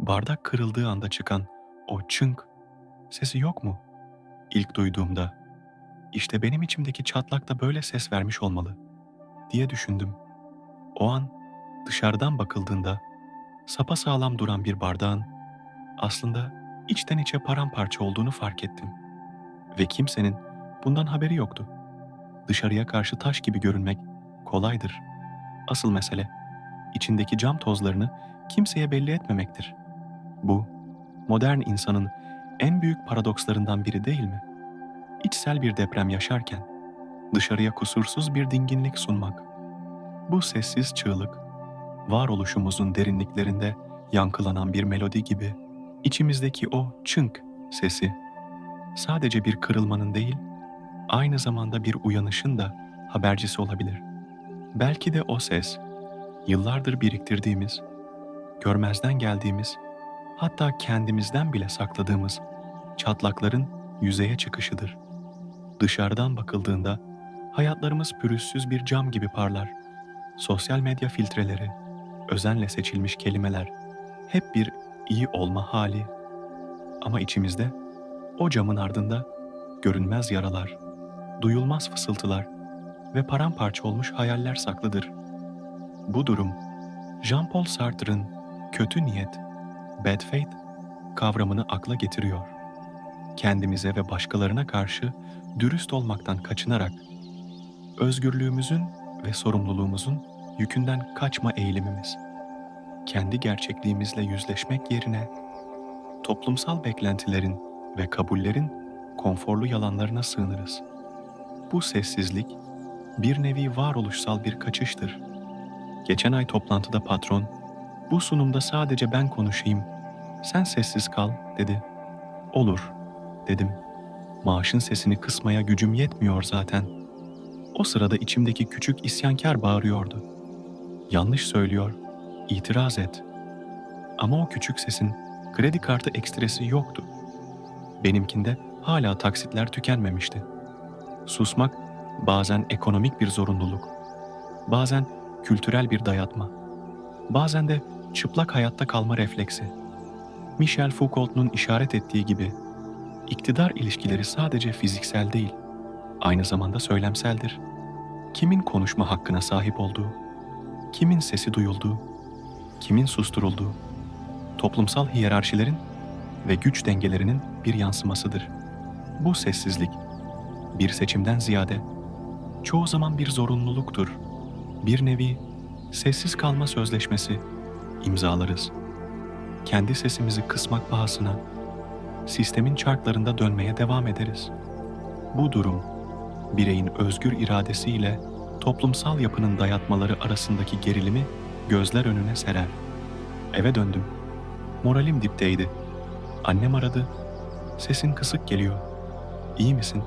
Bardak kırıldığı anda çıkan o çınk sesi yok mu? İlk duyduğumda işte benim içimdeki çatlak da böyle ses vermiş olmalı diye düşündüm. O an dışarıdan bakıldığında sapasağlam duran bir bardağın aslında içten içe paramparça olduğunu fark ettim. Ve kimsenin bundan haberi yoktu. Dışarıya karşı taş gibi görünmek kolaydır. Asıl mesele içindeki cam tozlarını kimseye belli etmemektir. Bu modern insanın en büyük paradokslarından biri değil mi? İçsel bir deprem yaşarken dışarıya kusursuz bir dinginlik sunmak. Bu sessiz çığlık varoluşumuzun derinliklerinde yankılanan bir melodi gibi içimizdeki o çınk sesi sadece bir kırılmanın değil, aynı zamanda bir uyanışın da habercisi olabilir. Belki de o ses, yıllardır biriktirdiğimiz, görmezden geldiğimiz, hatta kendimizden bile sakladığımız çatlakların yüzeye çıkışıdır. Dışarıdan bakıldığında hayatlarımız pürüzsüz bir cam gibi parlar. Sosyal medya filtreleri, özenle seçilmiş kelimeler, hep bir iyi olma hali. Ama içimizde o camın ardında görünmez yaralar, duyulmaz fısıltılar ve paramparça olmuş hayaller saklıdır. Bu durum Jean-Paul Sartre'ın kötü niyet, bad faith kavramını akla getiriyor. Kendimize ve başkalarına karşı dürüst olmaktan kaçınarak özgürlüğümüzün ve sorumluluğumuzun yükünden kaçma eğilimimiz. Kendi gerçekliğimizle yüzleşmek yerine toplumsal beklentilerin ve kabullerin konforlu yalanlarına sığınırız. Bu sessizlik bir nevi varoluşsal bir kaçıştır. Geçen ay toplantıda patron, bu sunumda sadece ben konuşayım, sen sessiz kal dedi. Olur, dedim. Maaşın sesini kısmaya gücüm yetmiyor zaten. O sırada içimdeki küçük isyankar bağırıyordu. Yanlış söylüyor, itiraz et. Ama o küçük sesin kredi kartı ekstresi yoktu. Benimkinde hala taksitler tükenmemişti. Susmak bazen ekonomik bir zorunluluk, bazen kültürel bir dayatma, bazen de çıplak hayatta kalma refleksi. Michel Foucault'un işaret ettiği gibi iktidar ilişkileri sadece fiziksel değil, aynı zamanda söylemseldir. Kimin konuşma hakkına sahip olduğu, kimin sesi duyulduğu, kimin susturulduğu, toplumsal hiyerarşilerin ve güç dengelerinin bir yansımasıdır. Bu sessizlik bir seçimden ziyade çoğu zaman bir zorunluluktur. Bir nevi sessiz kalma sözleşmesi imzalarız. Kendi sesimizi kısmak pahasına sistemin çarklarında dönmeye devam ederiz. Bu durum bireyin özgür iradesiyle toplumsal yapının dayatmaları arasındaki gerilimi gözler önüne serer. Eve döndüm. Moralim dipteydi. Annem aradı. Sesin kısık geliyor. İyi misin?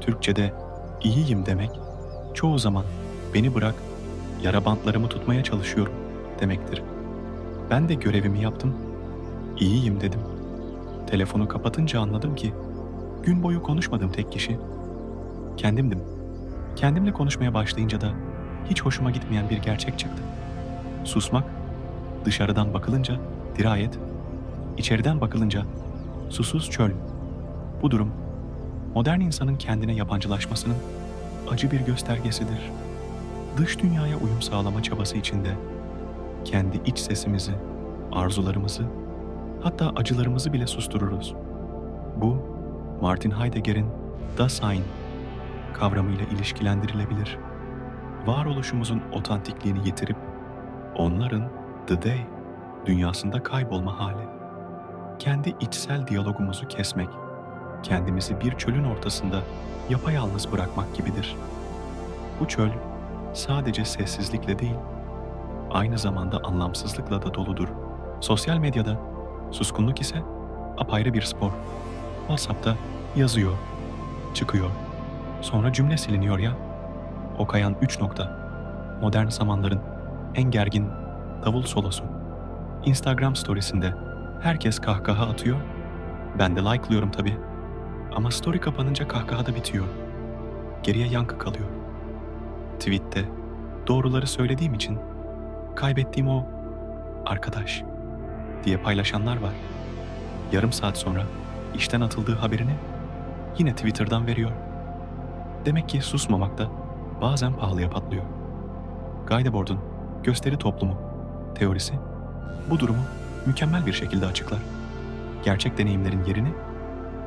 Türkçede iyiyim demek çoğu zaman beni bırak, yara bantlarımı tutmaya çalışıyorum demektir. Ben de görevimi yaptım. İyiyim dedim. Telefonu kapatınca anladım ki gün boyu konuşmadığım tek kişi kendimdim. Kendimle konuşmaya başlayınca da hiç hoşuma gitmeyen bir gerçek çıktı. Susmak, dışarıdan bakılınca dirayet, içeriden bakılınca susuz çöl. Bu durum modern insanın kendine yabancılaşmasının acı bir göstergesidir. Dış dünyaya uyum sağlama çabası içinde kendi iç sesimizi, arzularımızı, hatta acılarımızı bile sustururuz. Bu Martin Heidegger'in Dasein kavramıyla ilişkilendirilebilir. Varoluşumuzun otantikliğini yitirip onların the day dünyasında kaybolma hali. Kendi içsel diyalogumuzu kesmek, kendimizi bir çölün ortasında yapayalnız bırakmak gibidir. Bu çöl sadece sessizlikle değil, aynı zamanda anlamsızlıkla da doludur. Sosyal medyada suskunluk ise apayrı bir spor. WhatsApp'ta yazıyor, çıkıyor, sonra cümle siliniyor ya. O kayan üç nokta. Modern zamanların en gergin davul solosu. Instagram storiesinde herkes kahkaha atıyor. Ben de like'lıyorum tabii. Ama story kapanınca kahkaha da bitiyor. Geriye yankı kalıyor. Tweet'te doğruları söylediğim için kaybettiğim o arkadaş, diye paylaşanlar var. Yarım saat sonra işten atıldığı haberini yine Twitter'dan veriyor. Demek ki susmamak da bazen pahalıya patlıyor. Guideboard'un gösteri toplumu teorisi bu durumu mükemmel bir şekilde açıklar. Gerçek deneyimlerin yerini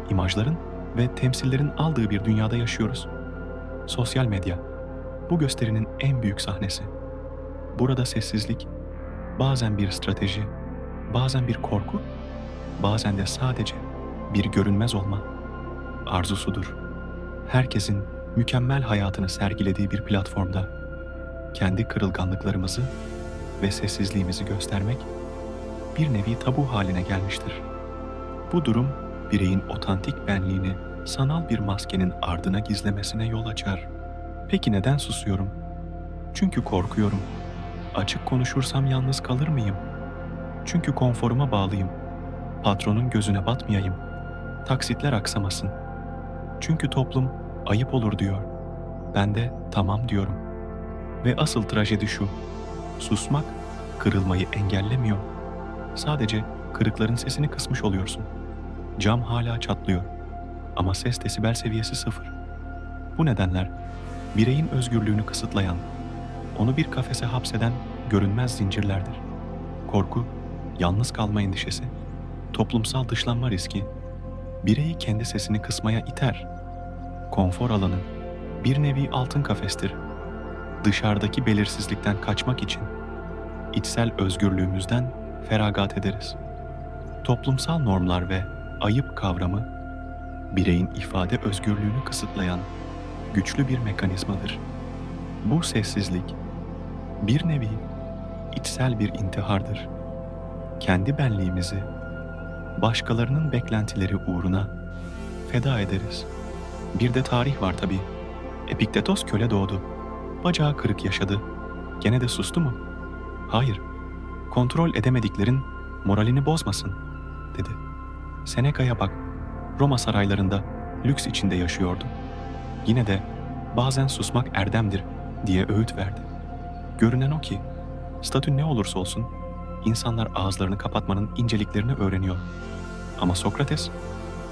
imajların ve temsillerin aldığı bir dünyada yaşıyoruz. Sosyal medya bu gösterinin en büyük sahnesi. Burada sessizlik bazen bir strateji, bazen bir korku, bazen de sadece bir görünmez olma arzusudur. Herkesin mükemmel hayatını sergilediği bir platformda kendi kırılganlıklarımızı ve sessizliğimizi göstermek bir nevi tabu haline gelmiştir. Bu durum bireyin otantik benliğini sanal bir maskenin ardına gizlemesine yol açar. Peki neden susuyorum? Çünkü korkuyorum. Açık konuşursam yalnız kalır mıyım? Çünkü konforuma bağlıyım. Patronun gözüne batmayayım. Taksitler aksamasın. Çünkü toplum ayıp olur diyor. Ben de tamam diyorum. Ve asıl trajedi şu. Susmak kırılmayı engellemiyor. Sadece kırıkların sesini kısmış oluyorsun. Cam hala çatlıyor ama ses desibel seviyesi sıfır. Bu nedenler bireyin özgürlüğünü kısıtlayan, onu bir kafese hapseden görünmez zincirlerdir. Korku, yalnız kalma endişesi, toplumsal dışlanma riski, bireyi kendi sesini kısmaya iter. Konfor alanı, bir nevi altın kafestir. Dışarıdaki belirsizlikten kaçmak için içsel özgürlüğümüzden feragat ederiz. Toplumsal normlar ve ayıp kavramı bireyin ifade özgürlüğünü kısıtlayan güçlü bir mekanizmadır. Bu sessizlik bir nevi içsel bir intihardır. Kendi benliğimizi başkalarının beklentileri uğruna feda ederiz. Bir de tarih var tabii. Epiktetos köle doğdu. Bacağı kırık yaşadı. Gene de sustu mu? Hayır. Kontrol edemediklerin moralini bozmasın, dedi. Seneca'ya bak. Roma saraylarında lüks içinde yaşıyordu. Yine de bazen susmak erdemdir diye öğüt verdi. Görünen o ki statü ne olursa olsun insanlar ağızlarını kapatmanın inceliklerini öğreniyor. Ama Sokrates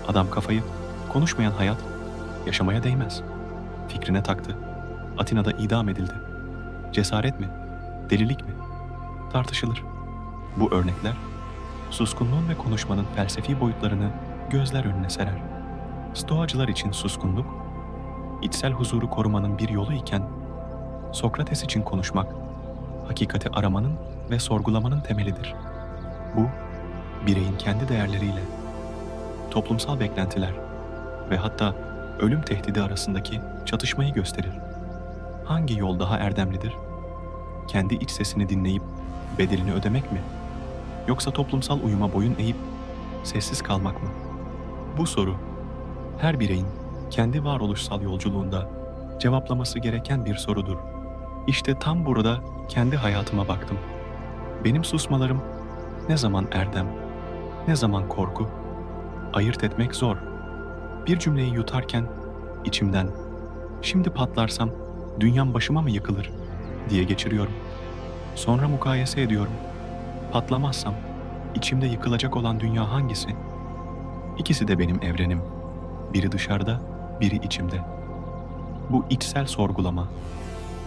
adam kafayı konuşmayan hayat yaşamaya değmez. Fikrine taktı. Atina'da idam edildi. Cesaret mi? Delilik mi? Tartışılır. Bu örnekler suskunluğun ve konuşmanın felsefi boyutlarını gözler önüne serer. Stoacılar için suskunluk, içsel huzuru korumanın bir yolu iken, Sokrates için konuşmak, hakikati aramanın ve sorgulamanın temelidir. Bu, bireyin kendi değerleriyle, toplumsal beklentiler ve hatta ölüm tehdidi arasındaki çatışmayı gösterir. Hangi yol daha erdemlidir? Kendi iç sesini dinleyip bedelini ödemek mi? Yoksa toplumsal uyuma boyun eğip sessiz kalmak mı? Bu soru her bireyin kendi varoluşsal yolculuğunda cevaplaması gereken bir sorudur. İşte tam burada kendi hayatıma baktım. Benim susmalarım ne zaman erdem, ne zaman korku, ayırt etmek zor. Bir cümleyi yutarken içimden şimdi patlarsam dünyam başıma mı yıkılır diye geçiriyorum. Sonra mukayese ediyorum. Patlamazsam içimde yıkılacak olan dünya hangisi? İkisi de benim evrenim. Biri dışarıda, biri içimde. Bu içsel sorgulama,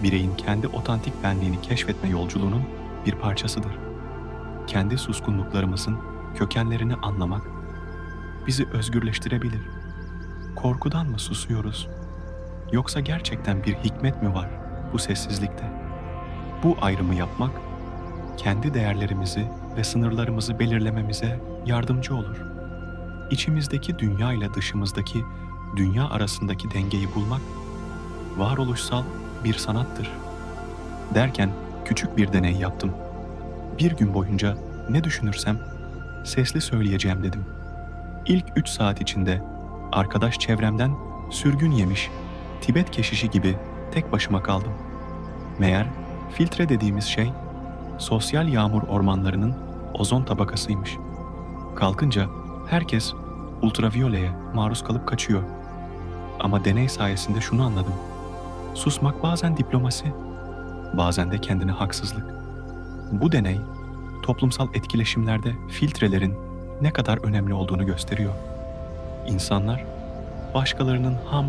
bireyin kendi otantik benliğini keşfetme yolculuğunun bir parçasıdır. Kendi suskunluklarımızın kökenlerini anlamak bizi özgürleştirebilir. Korkudan mı susuyoruz? Yoksa gerçekten bir hikmet mi var bu sessizlikte? Bu ayrımı yapmak kendi değerlerimizi ve sınırlarımızı belirlememize yardımcı olur. İçimizdeki dünya ile dışımızdaki dünya arasındaki dengeyi bulmak varoluşsal bir sanattır. Derken küçük bir deney yaptım. Bir gün boyunca ne düşünürsem sesli söyleyeceğim dedim. İlk üç saat içinde arkadaş çevremden sürgün yemiş, Tibet keşişi gibi tek başıma kaldım. Meğer filtre dediğimiz şey sosyal yağmur ormanlarının ozon tabakasıymış. Kalkınca herkes ultraviyoleye maruz kalıp kaçıyor. Ama deney sayesinde şunu anladım. Susmak bazen diplomasi, bazen de kendine haksızlık. Bu deney toplumsal etkileşimlerde filtrelerin ne kadar önemli olduğunu gösteriyor. İnsanlar başkalarının ham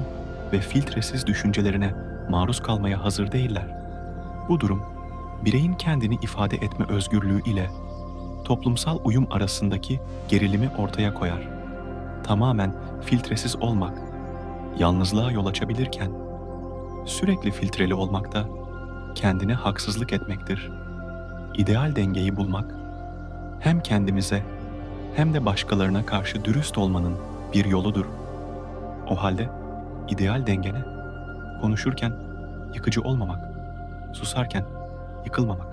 ve filtresiz düşüncelerine maruz kalmaya hazır değiller. Bu durum bireyin kendini ifade etme özgürlüğü ile toplumsal uyum arasındaki gerilimi ortaya koyar. Tamamen filtresiz olmak yalnızlığa yol açabilirken sürekli filtreli olmak da kendine haksızlık etmektir. İdeal dengeyi bulmak hem kendimize hem de başkalarına karşı dürüst olmanın bir yoludur. O halde ideal dengene konuşurken yıkıcı olmamak, susarken yıkılmamak.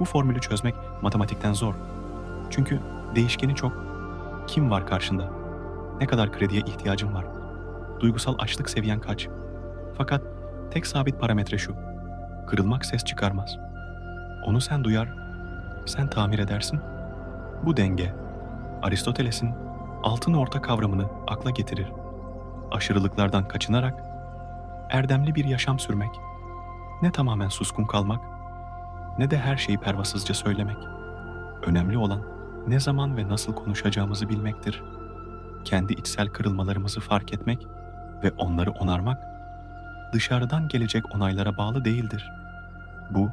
Bu formülü çözmek matematikten zor. Çünkü değişkeni çok. Kim var karşında? Ne kadar krediye ihtiyacın var? Duygusal açlık seviyen kaç? Fakat tek sabit parametre şu. Kırılmak ses çıkarmaz. Onu sen duyar, sen tamir edersin. Bu denge Aristoteles'in altın orta kavramını akla getirir. Aşırılıklardan kaçınarak erdemli bir yaşam sürmek, ne tamamen suskun kalmak ne de her şeyi pervasızca söylemek. Önemli olan ne zaman ve nasıl konuşacağımızı bilmektir. Kendi içsel kırılmalarımızı fark etmek ve onları onarmak dışarıdan gelecek onaylara bağlı değildir. Bu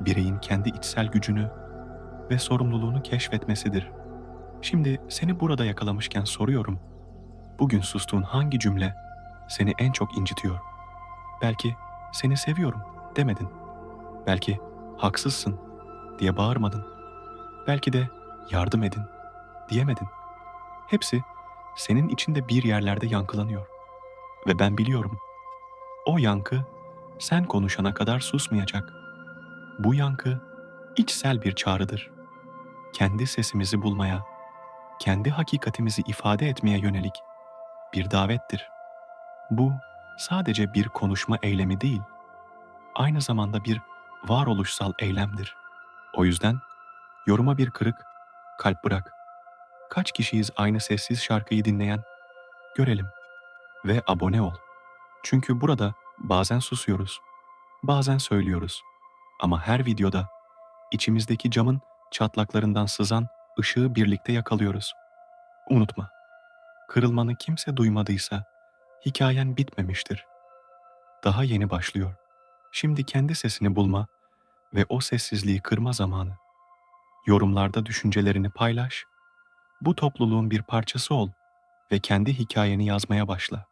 bireyin kendi içsel gücünü ve sorumluluğunu keşfetmesidir. Şimdi seni burada yakalamışken soruyorum. Bugün sustuğun hangi cümle seni en çok incitiyor? Belki seni seviyorum demedin. Belki haksızsın diye bağırmadın. Belki de yardım edin diyemedin. Hepsi senin içinde bir yerlerde yankılanıyor. Ve ben biliyorum. O yankı sen konuşana kadar susmayacak. Bu yankı içsel bir çağrıdır. Kendi sesimizi bulmaya, kendi hakikatimizi ifade etmeye yönelik bir davettir. Bu sadece bir konuşma eylemi değil, aynı zamanda bir varoluşsal eylemdir. O yüzden yoruma bir kırık, kalp bırak. Kaç kişiyiz aynı sessiz şarkıyı dinleyen? Görelim ve abone ol. Çünkü burada bazen susuyoruz, bazen söylüyoruz. Ama her videoda içimizdeki camın çatlaklarından sızan ışığı birlikte yakalıyoruz. Unutma, kırılmanı kimse duymadıysa hikayen bitmemiştir. Daha yeni başlıyor. Şimdi kendi sesini bulma ve o sessizliği kırma zamanı. Yorumlarda düşüncelerini paylaş, bu topluluğun bir parçası ol ve kendi hikayeni yazmaya başla.